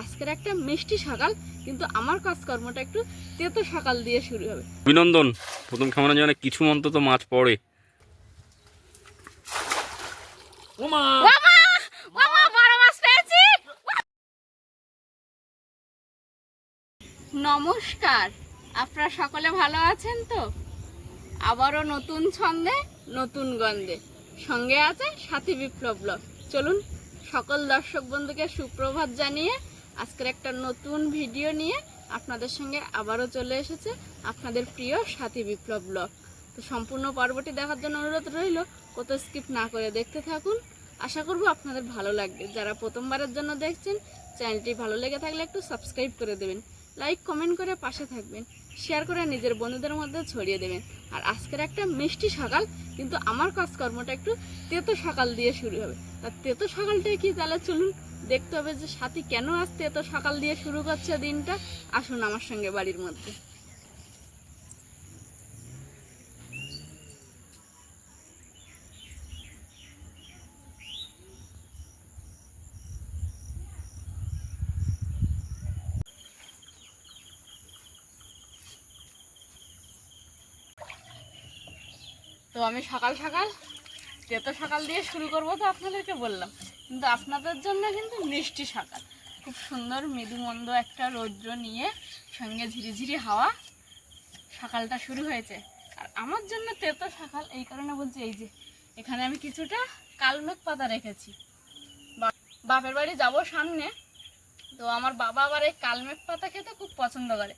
আজকের একটা মিষ্টি সকাল কিন্তু আমার কাজকর্মটা একটু তেতো সকাল দিয়ে শুরু হবে। অভিনন্দন। প্রথম খামানো জানে কিছু অন্তত মাছ পড়ে। ওমা! বাবা বড় মাছ পেয়েছি! নমস্কার। আপনারা সকলে ভালো আছেন তো? আবারও নতুন ছন্দে নতুন গন্ধে। সঙ্গে আছে সাথী বিপ্লব ব্লগ। চলুন সকল দর্শক বন্ধুকে সুপ্রভাত জানিয়ে আজকের একটা নতুন ভিডিও নিয়ে আপনাদের সঙ্গে আবারও চলে এসেছে আপনাদের প্রিয় সাথী বিপ্লব ব্লগ। তো সম্পূর্ণ পর্বটি দেখার জন্য অনুরোধ রইল, কত স্কিপ না করে দেখতে থাকুন। আশা করব আপনাদের ভালো লাগবে। যারা প্রথমবারের জন্য দেখছেন, চ্যানেলটি ভালো লেগে থাকলে একটু সাবস্ক্রাইব করে দেবেন লাইক কমেন্ট করে পাশে থাকবেন শেয়ার করে নিজের বন্ধুদের মধ্যে ছড়িয়ে দেবেন। আর আজকের একটা মিষ্টি সকাল, কিন্তু আমার কাজকর্মটা একটু তেতো সকাল দিয়ে শুরু হবে। আর তেতো সকালটা কি তাহলে চলুন দেখতে হবে যে সাথী কেন আজ তেতো সকাল দিয়ে শুরু করছে দিনটা। আসুন আমার সঙ্গে বাড়ির মধ্যে। তো আমি সকাল সকাল তেতো সকাল দিয়ে শুরু করব তো আপনাদেরকে বললাম। কিন্তু আপনাদের জন্য কিন্তু মিষ্টি সকাল। খুব সুন্দর মৃদু মন্দ একটা রৌদ্র নিয়ে সঙ্গে ঝিরিঝিরি হাওয়া সকালটা শুরু হয়েছে। আর আমার জন্য তেতো সকাল, এই কারণে বলছি এই যে, এখানে আমি কিছুটা কালমেঘ পাতা রেখেছি। বাপের বাড়ি যাব সামনে, তো আমার বাবা আবার এই কালমেঘ পাতা খেতে খুব পছন্দ করে।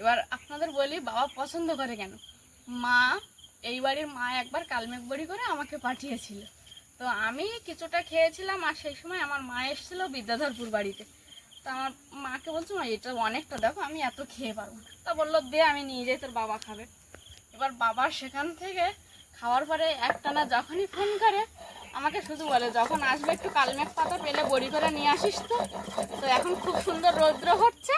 এবার আপনাদের বলি, বাবা পছন্দ করে কেন? মা এই বাড়ির মা একবার কালমেঘ বড়ি করে আমাকে পাঠিয়েছিল। তো আমি কিছুটা খেয়েছিলাম আর সেই সময় আমার মা এসেছিল বিদ্যাধরপুর বাড়িতে। তো আমার মাকে বলছি, মা, এটা অনেকটা দেখো, আমি এত খেয়ে পারব না। তা বলল, দে, আমি নিয়ে যাই, তোর বাবা খাবে। এবার বাবা সেখান থেকে খাওয়ার পরে একটানা যখনই ফোন করে, আমাকে শুধু বলে, যখন আসবে একটু কালমেঘ পাতা পেলে বড়ি করে নিয়ে আসিস তো। তো এখন খুব সুন্দর রৌদ্র হচ্ছে।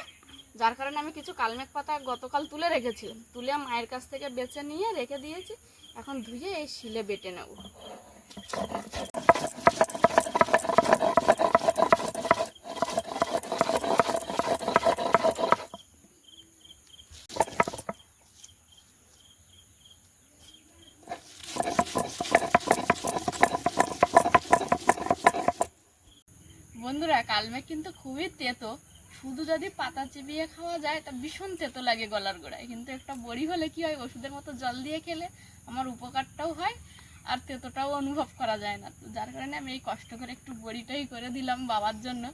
যার কারণে আমি কিছু কালমেঘ পাতা গতকাল তুলে রেখেছিলাম তুলে মায়ের কাছ থেকে বেছে নিয়ে রেখে দিয়েছি। এখন ধুয়ে এই শিলে বেটে নেব। বন্ধুরা, কালমেঘ কিন্তু খুবই তেতো। শুধু যদি পাতা চিবিয়ে খাওয়া যায়, তা ভীষণ তেতো লাগে গলার গোড়ায়। কিন্তু একটা বড়ি হলে কি হয়, ওষুধের মতো জল দিয়ে খেলে আমার উপকারটাও হয়, আর তেতোটাও অনুভব করা যায় না। তো যার কারণে আমি এই কষ্ট করে একটু বড়িটাই করে দিলাম বাবার জন্য।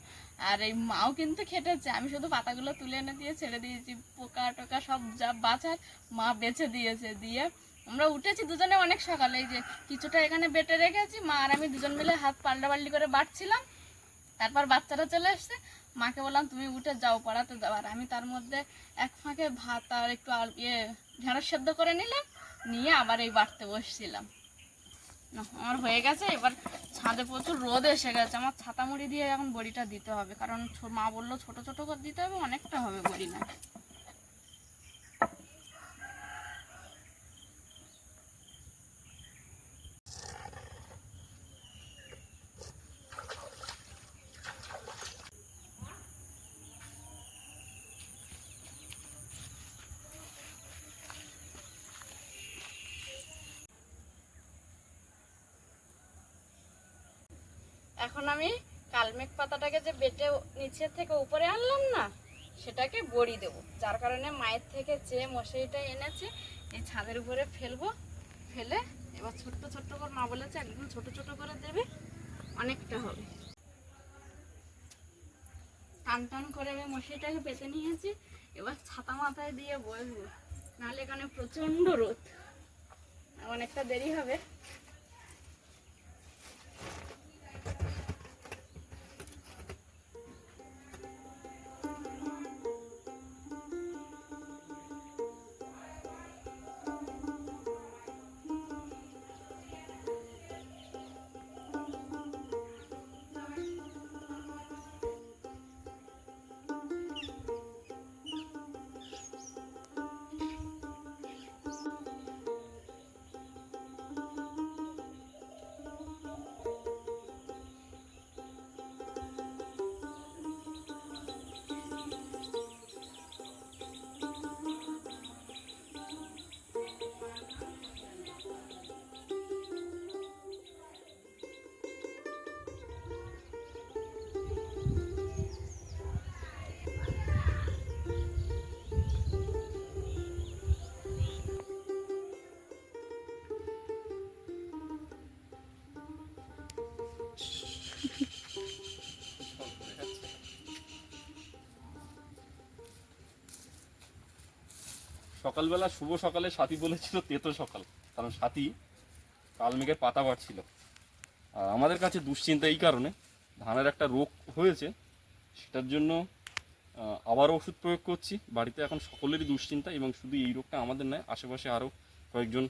আর এই মাও কিন্তু খেটেছে। আমি শুধু পাতাগুলো তুলে এনে দিয়ে ছেড়ে দিয়েছি। পোকা টোকা সব যা বাছার মা বেছে দিয়েছে। দিয়ে আমরা উঠেছি দুজনে অনেক সকালে। যে কিছুটা এখানে বেটে রেখেছি। মা আর আমি দুজন মিলে হাত পাল্টা পাল্টি করে বাটছিলাম তারপর বাচ্চারা চলে এসছে। মাকে বললাম, তুমি উঠে যাও, পড়াতে যাও। আর আমি তার মধ্যে এক ফাঁকে ভাত আর একটু আর ইয়ে ঢেঁড়স সেদ্ধ করে নিলাম, নিয়ে আবার এই বাড়তে বসছিলাম। আমার হয়ে গেছে, এবার ছাদে প্রচুর রোদ এসে গেছে। আমার ছাতা মুড়ি দিয়ে এখন বড়িটা দিতে হবে, কারণ মা বলল ছোট ছোট করে দিতে হবে, অনেকটা হবে বড়ি না। এখন আমি কালমেঘ পাতাটাকে যে বেটে নিচের থেকে উপরে আনলাম না, সেটাকে বড়ি দেব। যার কারণে মায়ের থেকে যে মশারিটা এনেছি, এই ছাদের উপরে ফেলব, ফেলে এবার ছোট্ট ছোট্ট করে মা বলেছে, একদম ছোট ছোট করে দেবে, অনেকটা হবে। টান টান করে আমি মশারিটাকে পেতে নিয়েছি, এবার ছাতা মাথায় দিয়ে বসবো। নাহলে এখানে প্রচণ্ড রোদ। অনেকটা দেরি হবে। সকালবেলা শুভ সকালে সাথী বলেছিল তেতো সকাল। কারণ সাথী কাল মেঘের পাতা বাড়ছিল। আর আমাদের কাছে দুশ্চিন্তা এই কারণে ধানের একটা রোগ হয়েছে সেটার জন্য আহ, আবারও ওষুধ প্রয়োগ করছি। বাড়িতে এখন সকলেরই দুশ্চিন্তা এবং শুধু এই রোগটা আমাদের নয় আশেপাশে আরও কয়েকজন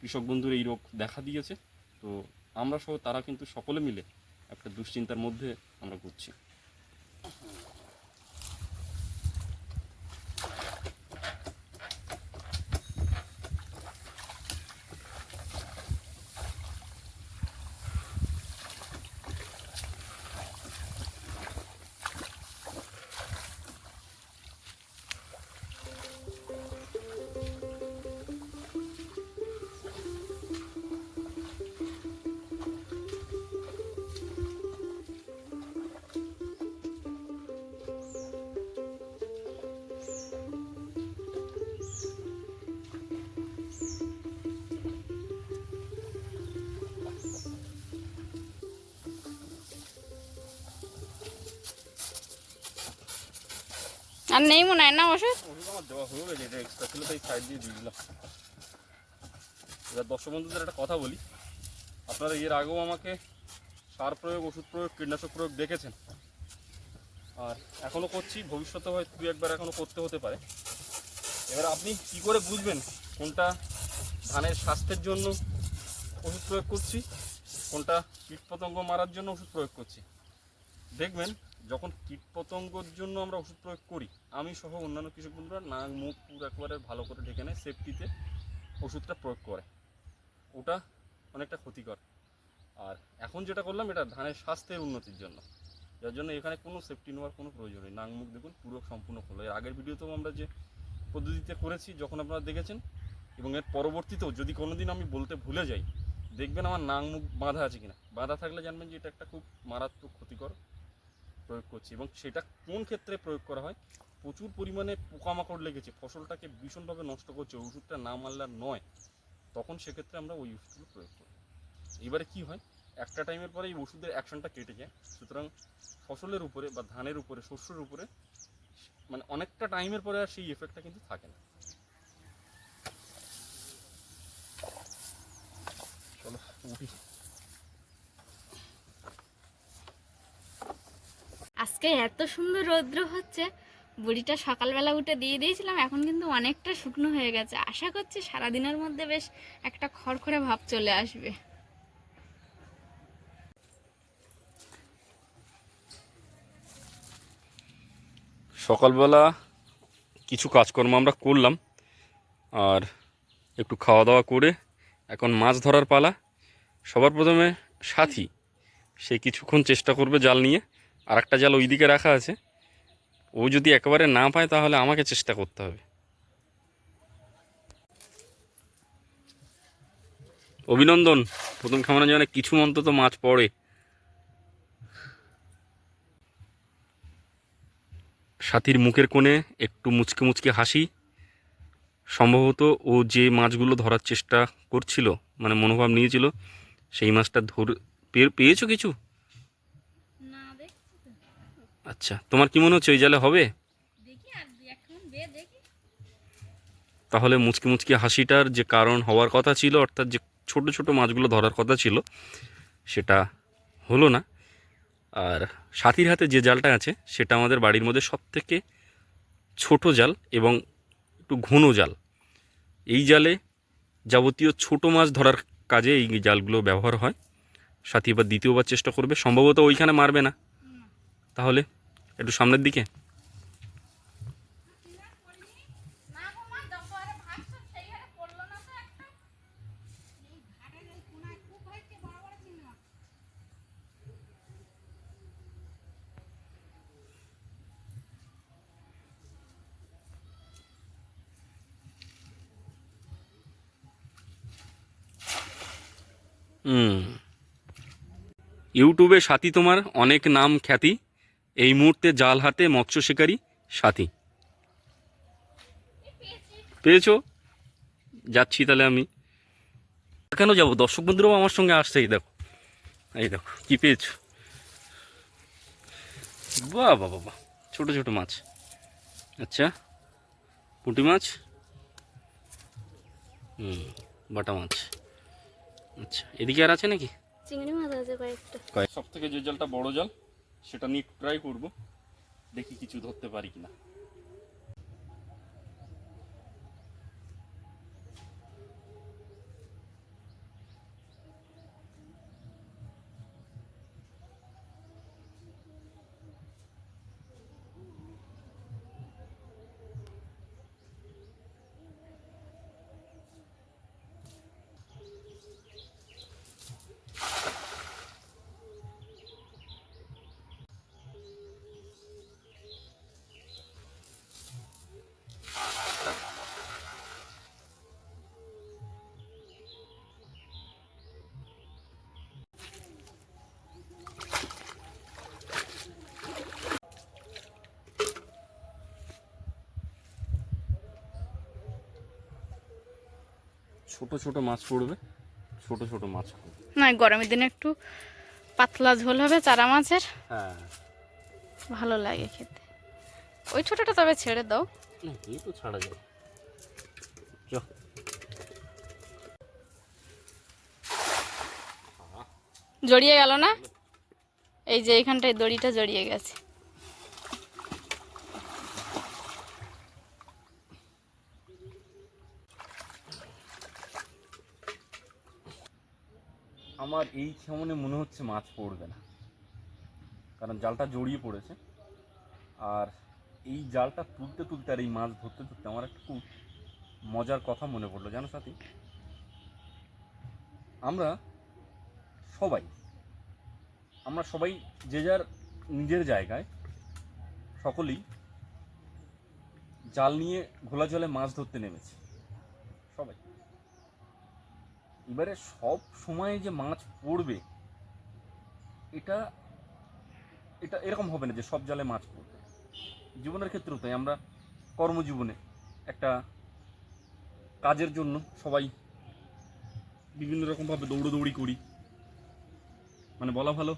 কৃষক বন্ধুর এই রোগ দেখা দিয়েছে। তো আমরা সহ তারা কিন্তু সকলে মিলে একটা দুশ্চিন্তার মধ্যে আমরা ঘুরছি। আর নেই মনে হয় না ওষুধ দেওয়া হয়ে গেছে এটা ছিল তাই সাইড দিয়ে দিয়ে এবার দর্শক বন্ধুদের একটা কথা বলি। আপনারা এর আগেও আমাকে সার প্রয়োগ, ওষুধ প্রয়োগ, কীটনাশক প্রয়োগ দেখেছেন। আর এখনও করছি, ভবিষ্যতে হয়তো দু একবার এখনও করতে হতে পারে। এবার আপনি কি করে বুঝবেন কোনটা ধানের স্বাস্থ্যের জন্য ওষুধ প্রয়োগ করছি, কোনটা কীটপতঙ্গ মারার জন্য ওষুধ প্রয়োগ করছি? দেখবেন যখন কীটপতঙ্গর জন্য আমরা ওষুধ প্রয়োগ করি, আমি সহ অন্যান্য কৃষক বন্ধুরা নাক, মুখ পুরো একবারে ভালো করে ঢেকে নেয় সেফটিতে ওষুধটা প্রয়োগ করে। ওটা অনেকটা ক্ষতিকর। আর এখন যেটা করলাম, এটা ধানের স্বাস্থ্যের উন্নতির জন্য। যার জন্য এখানে কোনো সেফটি নেওয়ার কোনো প্রয়োজন নেই। নাক, মুখ দেখুন, পুরো সম্পূর্ণ খোলা। এর আগের ভিডিওতেও আমরা যে পদ্ধতিতে করেছি, যখন আপনারা দেখেছেন, এবং এর পরবর্তীতেও যদি কোনো দিন আমি বলতে ভুলে যাই, দেখবেন আমার নাক, মুখ বাঁধা আছে কিনা। বাঁধা থাকলে জানবেন যে এটা একটা খুব মারাত্মক ক্ষতিকর প্রয়োগ করছি এবং সেটা কোন ক্ষেত্রে প্রয়োগ করা হয়? প্রচুর পরিমাণে পোকামাকড় লেগেছে, ফসলটাকে ভীষণভাবে নষ্ট করছে, ওষুধটা না মারলে নয়। তখন সেক্ষেত্রে আমরা ওই ওষুধগুলো প্রয়োগ করি। এবারে কি হয়? একটা টাইমের পরে এই ওষুধের অ্যাকশনটা কেটে যায়। সুতরাং ফসলের উপরে বা ধানের উপরে, শস্যের উপরে মানে অনেকটা টাইমের পরে আর সেই এফেক্টটা কিন্তু থাকে না। চলো, উঠি। আজকে এত সুন্দর রৌদ্র হচ্ছে, বুড়িটা সকালবেলা উঠে দিয়ে দিয়েছিলাম, এখন কিন্তু অনেকটা শুকনো হয়ে গেছে। আশা করছি সারাদিনের মধ্যে বেশ একটা খড়খড়ে ভাব চলে আসবে। সকালবেলা কিছু কাজকর্ম আমরা করলাম, আর একটু খাওয়া দাওয়া করে এখন মাছ ধরার পালা। সবার প্রথমে সাথী, সে কিছুক্ষণ চেষ্টা করবে জাল নিয়ে। আর একটা জাল ওইদিকে রাখা আছে। ও যদি একেবারে না পায়, তাহলে আমাকে চেষ্টা করতে হবে। অভিনন্দন, প্রথম খামানো জানে কিছু অন্তত মাছ পড়ে। সাথীর মুখের কোণে একটু মুচকে মুচকে হাসি। সম্ভবত ও যে মাছগুলো ধরার চেষ্টা করছিল মানে মনোভাব নিয়েছিল, সেই মাছটা ধর পেয়ে- পেয়েছ কিছু? আচ্ছা তোমার কি মনে হচ্ছে ওই জালে হবে? তাহলে মুচকি মুচকি হাসিটার যে কারণ হওয়ার কথা ছিল অর্থাৎ যে ছোট ছোট মাছগুলো ধরার কথা ছিল সেটা হলো না। আর সাথীর হাতে যে জালটা আছে সেটা আমাদের বাড়ির মধ্যে সব থেকে ছোট জাল এবং একটু ঘন জাল। এই জালে যাবতীয় ছোট মাছ ধরার কাজে এই জালগুলো ব্যবহার হয়। সাথী এবার দ্বিতীয়বার চেষ্টা করবে সম্ভবত ওইখানে মারবে না। তাহলে একটু সামনের দিকে। ইউটিউবে সাথী তোমার অনেক নাম খ্যাতি। এই মুহূর্তে জাল হাতে মৎস্য শিকারী সাথী। পেয়েছ? যাচ্ছি তাহলে আমি। কেন যাব? দর্শক বন্ধুরাও আমার সঙ্গে আসছে এই দেখো। এই দেখো কি পেয়েছ? বাহ বাহ বাহ ছোটো ছোটো মাছ। আচ্ছা পুঁটি মাছ? হুম বাটা মাছ। আচ্ছা এদিকে আর আছে নাকি? চিংড়ি মাছ আছে কয়েকটা। সব থেকে যে জালটা বড় জাল সেটা নিয়ে ট্রাই করব। দেখি কিছু ধরতে পারি কিনা। ছোট ছোট মাছ পড়বে ছোট ছোট মাছ না গরমের দিনে একটু পাতলা ঝোল হবে চারা মাছের। হ্যাঁ। ভালো লাগে খেতে। ওই ছোটটা তবে ছেড়ে দাও। না, তো ছাড়া যায় জড়িয়ে গেল না? এই যে এইখানটায় দড়িটা জড়িয়ে গেছে। আমার এই কেমনে মনে হচ্ছে মাছ পড়বে না। কারণ জালটা জড়িয়ে পড়েছে। আর এই জালটা তুলতে তুলতে আর এই মাছ ধরতে ধরতে আমার একটা খুব মজার কথা মনে পড়ল। জানো সাথী? আমরা সবাই আমরা সবাই যে যার নিজের জায়গায় সকলেই জাল নিয়ে ঘোলা জলে মাছ ধরতে নেমেছি। সবাই। এবারে সব সময় যে মাছ পড়বে, এটা এটা এরকম হবে না যে সব জালে মাছ পড়বে। জীবনের ক্ষেত্রেও তাই, আমরা কর্মজীবনে একটা কাজের জন্য সবাই বিভিন্ন রকমভাবে দৌড়োদৌড়ি করি। মানে বলা ভালো,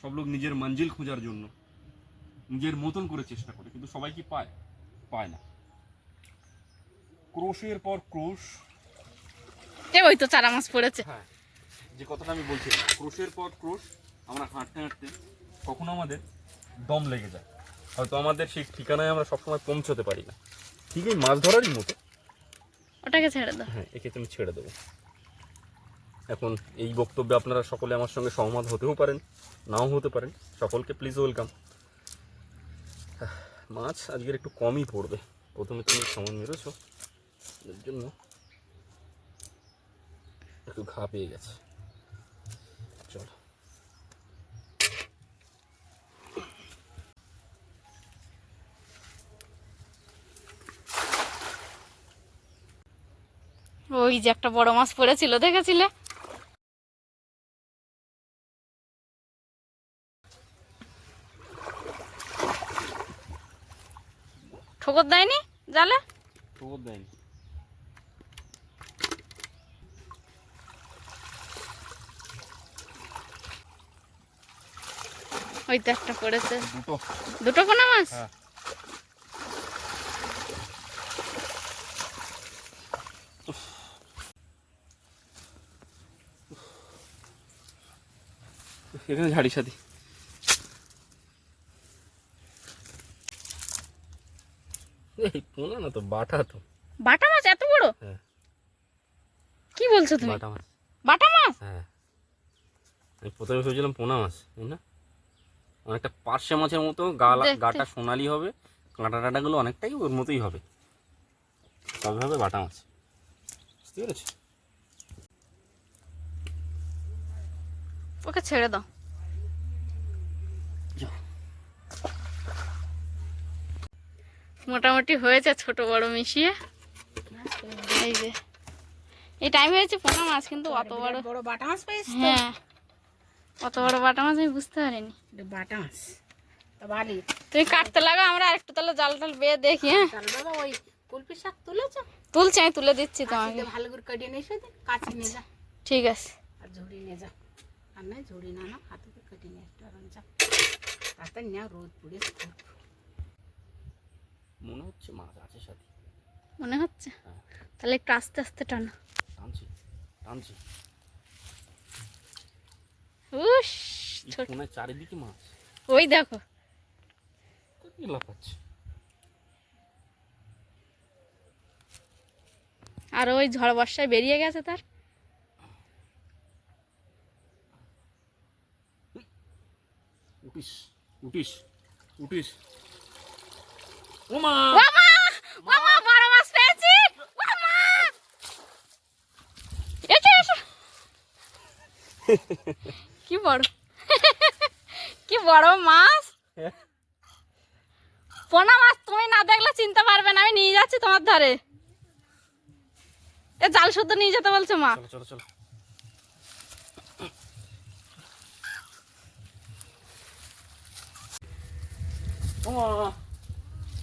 সব লোক নিজের মঞ্জিল খোঁজার জন্য, নিজের মতন করে চেষ্টা করে, কিন্তু সবাই কি পায়? পায় না। ক্রোশের পর ক্রোশ এ ওই তো চারা মাছ পড়েছে। হ্যাঁ যে কথাটা আমি বলছিলাম ক্রোশের পর ক্রোশ আমরা হাঁটতে হাঁটতে কখনো আমাদের দম লেগে যায়। হয়তো আমাদের সেই ঠিকানায় আমরা সবসময় পৌঁছতে পারি না। ঠিক এই মাছ ধরারই মতো। ওটাকে ছেড়ে দাও। হ্যাঁ একে তুমি ছেড়ে দেবো। এখন এই বক্তব্যে আপনারা সকলে আমার সঙ্গে সহমত হতেও পারেন নাও হতে পারেন। সকলকে প্লিজ ওয়েলকাম মাছ আজকের একটু কমই পড়বে। প্রথমে তুমি সময় মেরেছো। এর জন্য একটু ঘা পেয়ে গেছে। চলো। ওই যে একটা বড় মাছ পড়েছিল দেখেছিলে? ঠোকর দেয়নি জালে? খবর দেয়নি। ওই তো একটা পড়েছে। দুটো। পোনা মাছ? হ্যাঁ। এখানে ঝাড়ি সাথী। এই পোনা না তো বাটা তো। বাটা মাছ এত বড়? হ্যাঁ। কি বলছো তুমি? বাটা মাছ। বাটা মাছ? হ্যাঁ। আমি প্রথমে ভেবেছিলাম পোনা মাছ না? অনেকটা পার্শে মাছের মতো গালা গাটা সোনালি হবে কাঁটা টাটাগুলো অনেকটাই ওর মতোই হবে। তবে হবে বাটা মাছ। বুঝতে পেরেছ? ওকে ছেড়ে দাও। মোটামুটি হয়েছে ছোট বড় মিশিয়ে। এই যে। এই টাইম হয়েছে পোনা মাছ কিন্তু অত বড় বড় বাটা মাছ পেয়েছিস তো? হ্যাঁ। অত বড় বাটা মাছ আমি বুঝতে পারিনি। বাটা মাছ। তা ভালি তুমি কাটতে লাগো আমরা আরেকটু তাহলে জাল টাল বেয়ে দেখি হ্যাঁ? তাহলে বাবা ওই কুলপি শাক তুলেছ? তুলছি আমি তুলে দিচ্ছি তোমাকে। ভালো করে কাটিয়ে নিয়ে এসে দিন নিয়ে যা। ঠিক আছে। আর ঝুড়ি নিয়ে যা। আর নয় ঝুড়ি না না হাতে করে কাটিয়ে নিয়ে আসতে পারবেন যা। না রোদ পুড়ে মনে হচ্ছে মাছ আছে সাথে। মনে হচ্ছে? তাহলে একটু আস্তে আস্তে টানো। টানছি টানছি। উস চারিদিকে মাছ। ওই দেখো। কি লাফাচ্ছে? আর ওই ঝড় বর্ষায় বেরিয়ে গেছে তার। উঠিস উঠিস উঠিস। ওমা ওমা ওমা বড় মাছ পেয়েছি। ওমা। এসো এসো। কি বড়? কি বড় মাছ? পোনা মাছ তুমি না দেখলে চিনতে পারবে না আমি নিয়ে যাচ্ছি তোমার ধারে। এ জাল শুদ্ধ নিয়ে যেতে বলছো মা। চলো চলো চলো।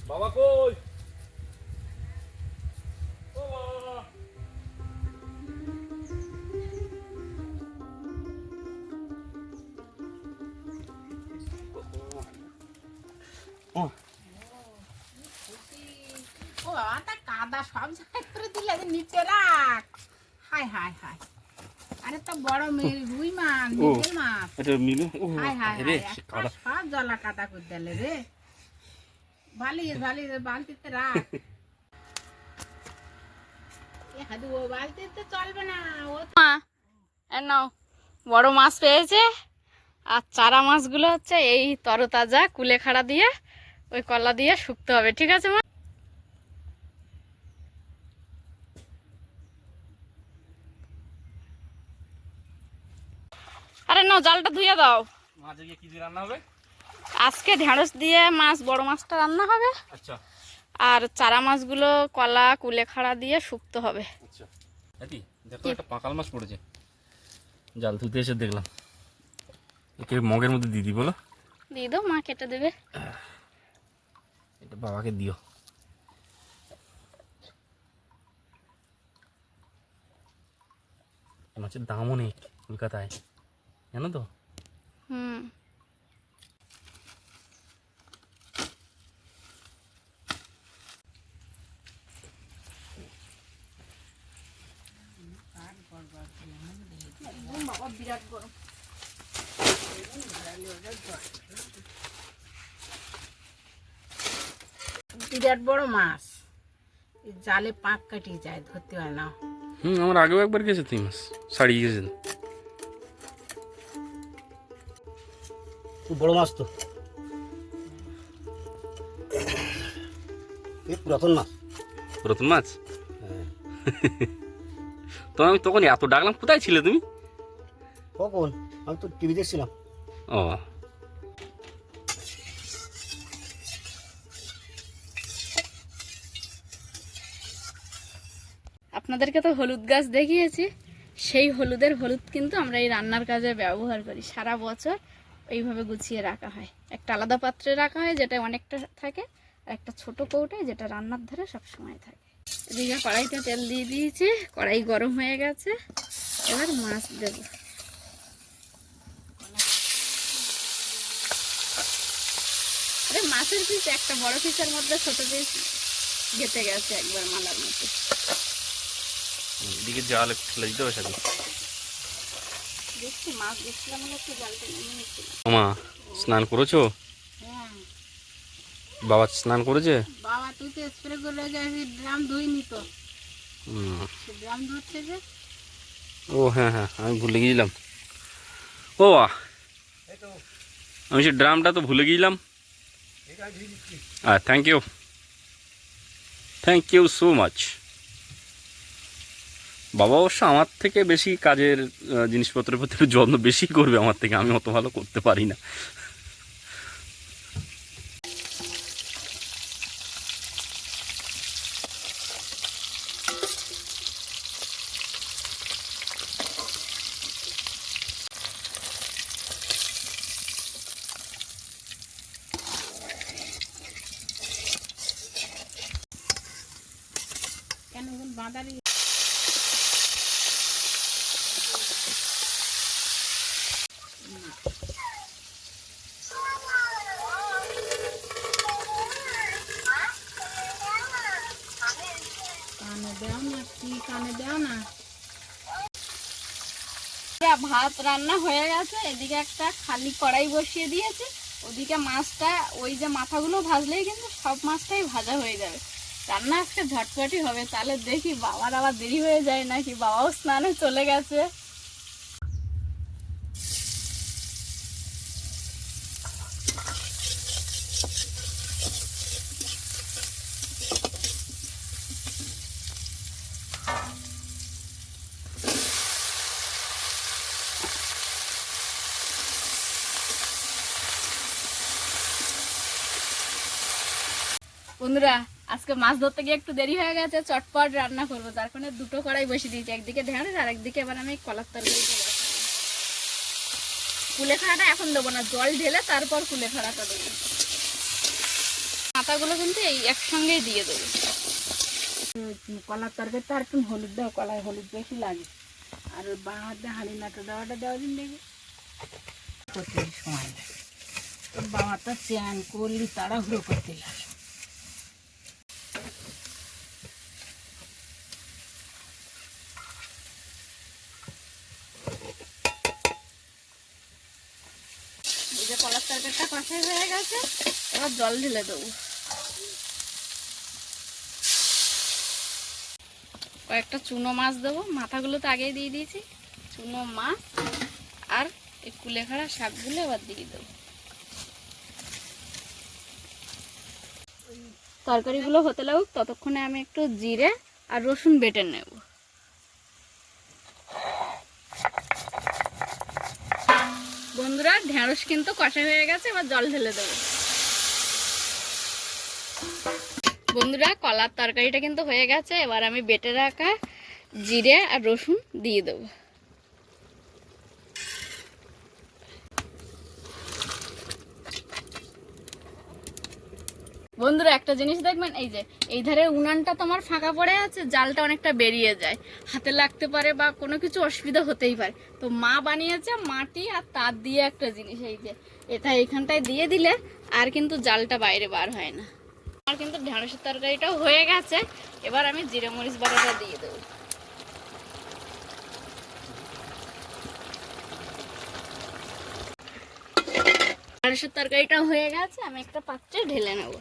বাবা কই? ও। ও বাবা তা কাদা সব জায়গায় করে দিলে নিচে রাখ। হাই হাই হাই। আরে তো বড় মেয়ে রুই মাছ ও। মাছ। এটা মিলু ও হাই হাই রে হাই সে একটা কাদা। সব জলা কাদা করে দিলে রে। ভালি ভালি বালতিতে রাখ। এ ও বালতিতে চলবে না ও মা নাও বড় মাছ পেয়েছে। আর চারা মাছগুলো হচ্ছে এই তরতাজা কুলেখাড়া দিয়ে ওই কলা দিয়ে শুকতে হবে ঠিক আছে মা? আরে নাও জালটা ধুয়ে দাও। মাঝে গিয়ে কি দিয়ে রান্না হবে? আজকে ঢেঁড়স দিয়ে মাছ বড় মাছটা রান্না হবে। আচ্ছা। আর চারা মাছগুলো কলা কুলেখাড়া দিয়ে শুকতে হবে। আচ্ছা। দাদি দেখো একটা পাকাল মাছ পড়েছে। জাল ধুতে এসে দেখলাম। একে মগের মধ্যে দিদি বলো। দিয়ে দাও মা কেটে দেবে। বাবাকে দিও। মাছের দামও নেই কলকাতায় জানো তো? হুম বাবা বিরাট গরম বিরাট বড় মাছ। জালে পাক কাটিয়ে যায় ধরতে হয় না। হুম আমার আগেও একবার গেছে তুই মাছ ছাড়িয়ে গেছে। খুব বড় মাছ তো। এই পুরাতন মাছ। পুরাতন মাছ? হ্যাঁ। তো আমি তখন এত ডাকলাম কোথায় ছিলে তুমি? কখন? আমি তো টিভি দেখছিলাম। ও। আপনাদেরকে তো হলুদ গাছ দেখিয়েছি। সেই হলুদের হলুদ কিন্তু আমরা এই রান্নার কাজে ব্যবহার করি। সারা বছর এইভাবে গুছিয়ে রাখা হয়। একটা আলাদা পাত্রে রাখা হয় যেটা অনেকটা থাকে, আর একটা ছোট কৌটায় যেটা রান্নার ধারে সবসময় থাকে। এদিকে কড়াইতে তেল দিয়ে দিয়েছি, কড়াই গরম হয়ে গেছে। এবার মাছ দেবো। মাছের পিস একটা বড় পিসের মধ্যে ছোট পিস গেতে গেছে একবার মালার মতো এদিকে জাল ফেলে দিতে হবে সাথে। মা স্নান করেছ? হ্যাঁ। বাবা স্নান করেছে? বাবা তুই তো স্প্রে করে গেছি ড্রাম ধুইনি তো। ড্রাম ধরছে যে। ও হ্যাঁ হ্যাঁ আমি ভুলে গিয়েছিলাম ও আহ আমি সে ড্রামটা তো ভুলে গিয়েছিলাম হ্যাঁ thank you thank you so much বাবা অবশ্য আমার থেকে বেশি কাজের জিনিসপত্রের প্রতি যত্ন বেশি করবে আমার থেকে, আমি অত ভালো করতে পারি না। বাঁধারি ভাত রান্না হয়ে গেছে, এদিকে একটা খালি কড়াই বসিয়ে দিয়েছি, ওদিকে মাছটা, ওই যে মাথাগুলো ভাজলেই কিন্তু সব মাছটাই ভাজা হয়ে যাবে। রান্না আজকে ঝটপটি হবে, তাহলে দেখি বাবার আবার দেরি হয়ে যায় নাকি, বাবাও স্নানে চলে গেছে। বন্ধুরা, আজকে মাছ ধরতে গিয়ে একটু দেরি হয়ে গেছে, চটপট রান্না করব। তার কারণে দুটো কড়াই বসে দিয়েছি, একদিকে ঢেঁড়স আর একদিকে এবার আমি কলার তরকারিটা বসাবো। কুলেখাড়াটা এখন দেবো না, জল ঢেলে তারপর কুলে কুলেখাড়াটা দেবো। মাথাগুলো কিন্তু এই একসঙ্গেই দিয়ে দেবো। কলার তরকারিতে আর একটু হলুদ দাও, কলায় হলুদ বেশি লাগে। আর বাঁ হাতে হাঁড়ি নাটা দেওয়াটা দেওয়া দিন দেখি করতে সময় লাগে বাবাটা চ্যান, করলি, তাড়াহুড়ো করতে লাগে এই যে কলার তরকারিটা হয়ে গেছে, এবার জল ঢেলে দেবো। কয়েকটা চুনো মাছ দেবো, মাথাগুলো তো আগেই দিয়ে দিয়েছি। চুনো মাছ আর এই কুলেখাড়া শাকগুলো এবার দিয়ে দেবো। তরকারিগুলো হতে লাগুক, ততক্ষণে আমি একটু জিরে আর রসুন বেটে নেব বন্ধুরা ঢেঁড়স কিন্তু কষা হয়ে গেছে, এবার জল ঢেলে দেবো। বন্ধুরা, কলার তরকারিটা কিন্তু হয়ে গেছে, এবার আমি বেটে রাখা জিরে আর রসুন দিয়ে দেবো। বন্ধুরা, একটা জিনিস দেখবেন, এই যে, এই ধারে উনানটা তোমার ফাঁকা পড়ে আছে, জালটা অনেকটা বেরিয়ে যায়। হাতে লাগতে পারে বা কোনো কিছু অসুবিধা হতেই পারে। তো মা বানিয়েছে মাটি আর তার দিয়ে একটা জিনিস, এই যে, এটা এখানটায় দিয়ে দিলে আর কিন্তু জালটা বাইরে বার হয় না। আমার কিন্তু ঢেঁড়সের তরকারিটাও হয়ে গেছে, এবার আমি জিরে মরিচ বাটাটা দিয়ে দেবো। ঢেঁড়সের তরকারিটা হয়ে গেছে, আমি একটা পাত্রে ঢেলে নেব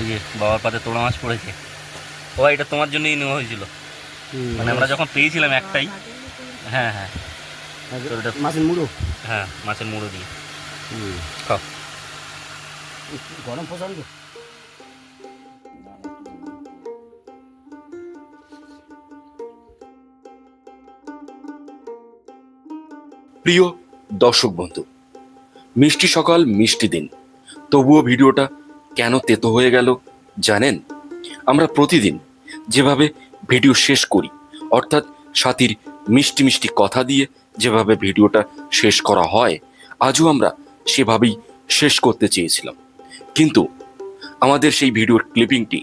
এই যে বাবার পাতে তোড়া মাছ পড়েছে। ও এটা তোমার জন্যই নেওয়া হয়েছিল। মানে আমরা যখন পেয়েছিলাম একটাই। হ্যাঁ হ্যাঁ। মাছের মুড়ো? হ্যাঁ মাছের মুড়ো দিয়ে। খাও। গরম প্রচণ্ড প্রিয় দর্শক বন্ধু মিষ্টি সকাল মিষ্টি দিন। তবুও ভিডিওটা কেন তেতো হয়ে গেল? জানেন, আমরা প্রতিদিন যেভাবে ভিডিও শেষ করি, অর্থাৎ সাথীর মিষ্টি মিষ্টি কথা দিয়ে যেভাবে ভিডিওটা শেষ করা হয়, আজও আমরা সেভাবেই শেষ করতে চেয়েছিলাম। কিন্তু আমাদের সেই ভিডিওর ক্লিপিংটি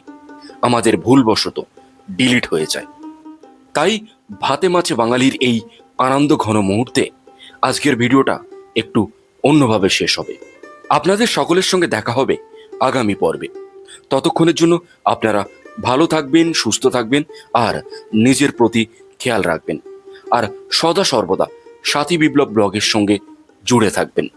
আমাদের ভুলবশত ডিলিট হয়ে যায়। তাই ভাতে মাছে বাঙালির এই আনন্দ ঘন মুহূর্তে আজকের ভিডিওটা একটু অন্যভাবে শেষ হবে। আপনাদের সকলের সঙ্গে দেখা হবে আগামী পর্বে। ততক্ষণের জন্য আপনারা ভালো থাকবেন, সুস্থ থাকবেন আর নিজের প্রতি খেয়াল রাখবেন। আর সদা সর্বদা সাথী বিপ্লব ব্লগের সঙ্গে জুড়ে থাকবেন।